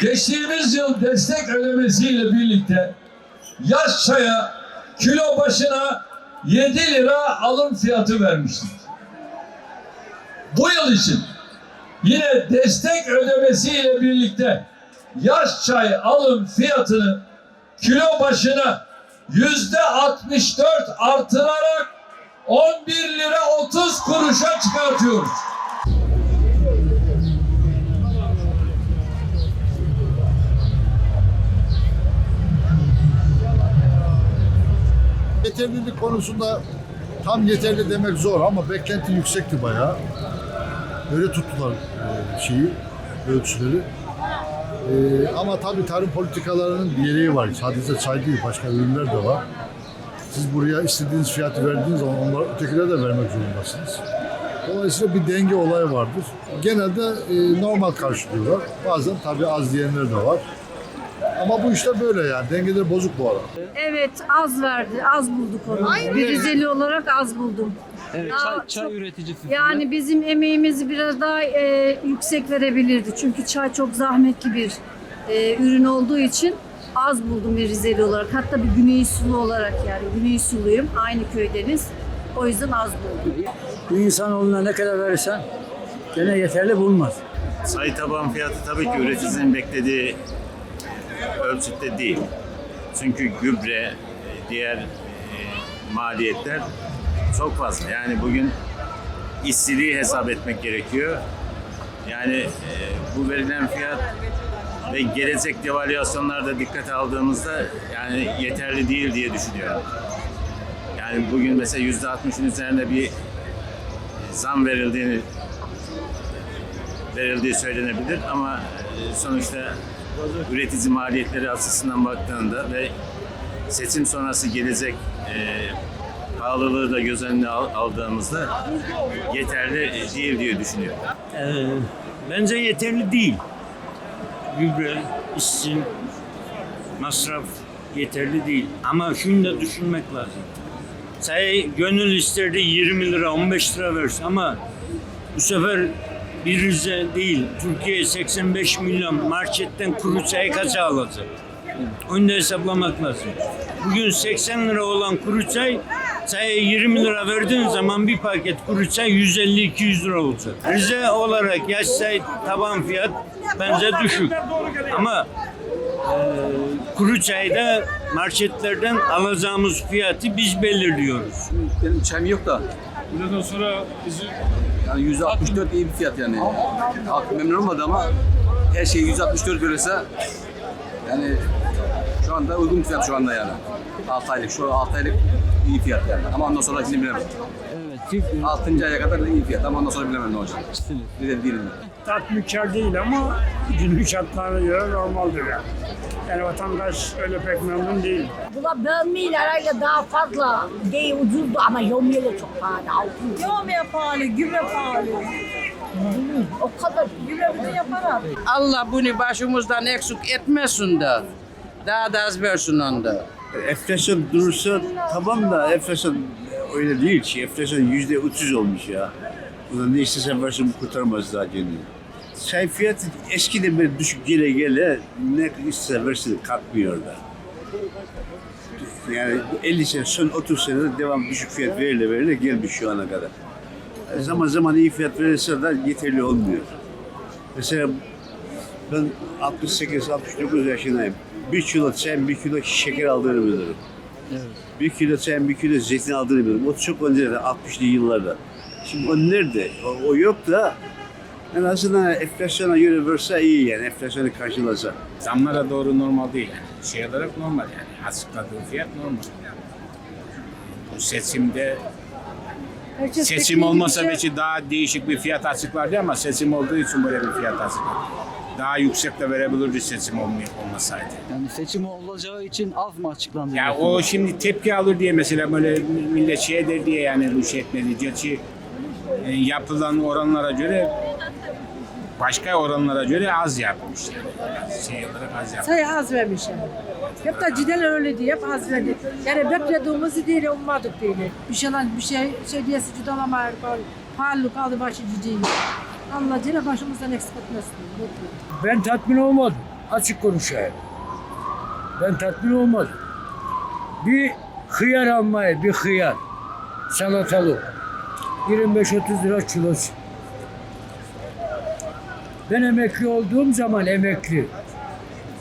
Geçtiğimiz yıl destek ödemesiyle birlikte yaş çaya kilo başına 7 lira alım fiyatı vermiştik. Bu yıl için yine destek ödemesiyle birlikte yaş çay alım fiyatını kilo başına yüzde 64 artırarak 11 lira 30 kuruşa çıkartıyoruz. Yeterlilik konusunda tam yeterli demek zor ama beklenti yüksekti bayağı. Öyle tuttular e, şeyi, ölçüleri. E, ama tabii tarım politikalarının bir gereği var. Sadece çay değil, başka ürünler de var. Siz buraya istediğiniz fiyatı verdiğiniz zaman onlar ötekilere de vermek zorundasınız. Dolayısıyla bir denge olayı vardır. Genelde e, normal karşılıyorlar. Bazen tabii az diyenler de var. Ama bu işte böyle yani. Dengeler bozuk bu ara. Evet az verdi. Az bulduk onu. Bir Rizeli olarak az buldum. Evet, çay, çay çok- üreticisi. Yani bizim emeğimizi biraz daha e, yüksek verebilirdi. Çünkü çay çok zahmetli bir e, ürün olduğu için az buldum bir Rizeli olarak. Hatta bir Güney Sulu olarak yani Güney Suluyum. Aynı köydeniz. O yüzden az buldum. Bu insanoğluna ne kadar verirsen gene yeterli bulmaz. Sayı taban fiyatı tabii ki üreticinin beklediği ölçütte değil. Çünkü gübre, diğer e, maliyetler çok fazla. Yani bugün işsizliği hesap etmek gerekiyor. Yani e, bu verilen fiyat ve gelecek devalüasyonlarda dikkate aldığımızda yani yeterli değil diye düşünüyorum. Yani bugün mesela yüzde 60'ın üzerinde bir zam verildiğini verildiği söylenebilir ama e, sonuçta üretici maliyetleri açısından baktığında ve seçim sonrası gelecek e, pahalılığı da göz önüne al- aldığımızda yeterli değil diye düşünüyorum. Ee, bence yeterli değil. Gübre, işçi, masraf yeterli değil. Ama şunu da düşünmek lazım. Çay gönül isterdi 20 lira, 15 lira versin ama bu sefer bir Rize değil, Türkiye 85 milyon marketten kuru çay kaça alacak? Da hesaplamak lazım. Bugün 80 lira olan kuru çay, çaya 20 lira verdiğin zaman bir paket kuru çay 150-200 lira olacak. Rize olarak yaş çay taban fiyat bence düşük. Ama e, kuru çayda marketlerden alacağımız fiyatı biz belirliyoruz. Benim çayım yok da. Bundan sonra bizi Yani 164 iyi bir fiyat yani. Halk memnun olmadı ama her şey 164 verirse yani şu anda uygun bir fiyat şu anda yani. 6 aylık, şu 6 aylık iyi fiyat yani. Ama ondan sonrakini bilemem. Evet, 6. aya kadar da iyi fiyat ama ondan sonra bilemem ne olacak. Bir de değilim. tatminkar değil ama günlük şartlarına göre normaldir yani. Yani vatandaş öyle pek memnun değil. Buna bölmeyle arayla daha fazla değil ucuzdu ama yomiyle çok pahalı. Altın. Pahalı, gübre pahalı. O kadar Gübre bir de yapar abi. Allah bunu başımızdan eksik etmesin de. Daha da az versin onda. Enflasyon durursa tamam da enflasyon öyle değil ki. Enflasyon yüzde otuz olmuş ya. Ulan ne istesen versin kurtarmaz zaten. Çay fiyatı eskiden beri düşük gele gele ne istesen versin kalkmıyor da. Yani 50 sene, son 30 senede devam düşük fiyat verile verile gelmiş şu ana kadar. E, Zaman zaman iyi fiyat verirse de yeterli olmuyor. Mesela ben 68-69 yaşındayım. Bir kilo çay, bir kilo şeker aldığını bilirim. Bir kilo çay, bir kilo zeytin aldığını bilirim. O çok önceden 60'lı yıllarda. Şimdi o nerede? O, o yok da en azından enflasyona göre verse iyi yani. Enflasyonu karşılasa. Zamlara doğru normal değil yani. Şey olarak normal yani. Açıkladığı fiyat normal. Bu seçimde Herkes seçim olmasa bir şey- belki daha değişik bir fiyat açıklardı ama seçim olduğu için böyle bir fiyat açıkladı. Daha yüksek de verebilirdi seçim olmasaydı. Yani seçim olacağı için az mı açıklandı? Ya o şimdi tepki alır diye mesela böyle millet şey eder diye yani bu şey etmedi. Gerçi e, yapılan oranlara göre başka oranlara göre az yapmış yani. Şey olarak az yapmış. Sayı az vermiş yani. Hep de cidden öyle diye hep az verdi. Yani beklediğimizi değil, ummadık değil. Bir şeyler bir şey şey diye sıcı alamayız. Pahalı kaldı başı ciddi. Allah Celle başımızdan eksik etmesin. Ben tatmin olmadım. Açık konuşayım. Ben tatmin olmadım. Bir hıyar almaya, bir hıyar. Salatalık. 25-30 lira kilosu. Ben emekli olduğum zaman emekli.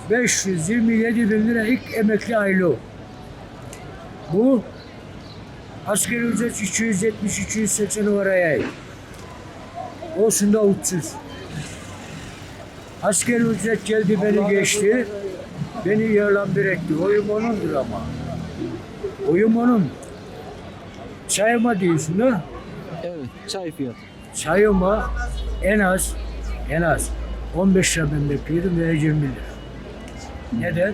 527 bin lira ilk emekli aylığı. Bu asgari ücret 270-280 oraya. Olsun da 300. Askeri ücret geldi beni geçti. Beni yerle etti. Oyum onundur ama. Oyum onun. Çayıma diyorsun ha? Evet, çay fiyatı. Çayıma en az en az 15 lira ben bekliyordum ve 20 lira. Neden?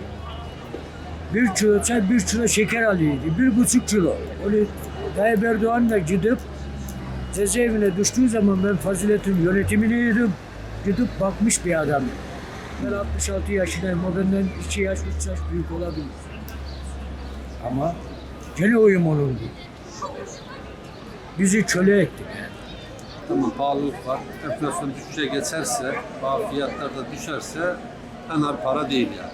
Bir kilo çay, bir kilo şeker alıyordu. Bir buçuk kilo. Öyle Tayyip Erdoğan da gidip cezaevine düştüğü zaman ben Fazilet'in yönetimini. Gidip bakmış bir adam. Ben 66 yaşındayım. O benden 2 yaş, 3 yaş büyük olabilir. Ama gene oyum onundu. Bizi köle etti. Tamam pahalılık var. Enflasyon düşüşe geçerse, fiyatlar da düşerse fena para değil yani.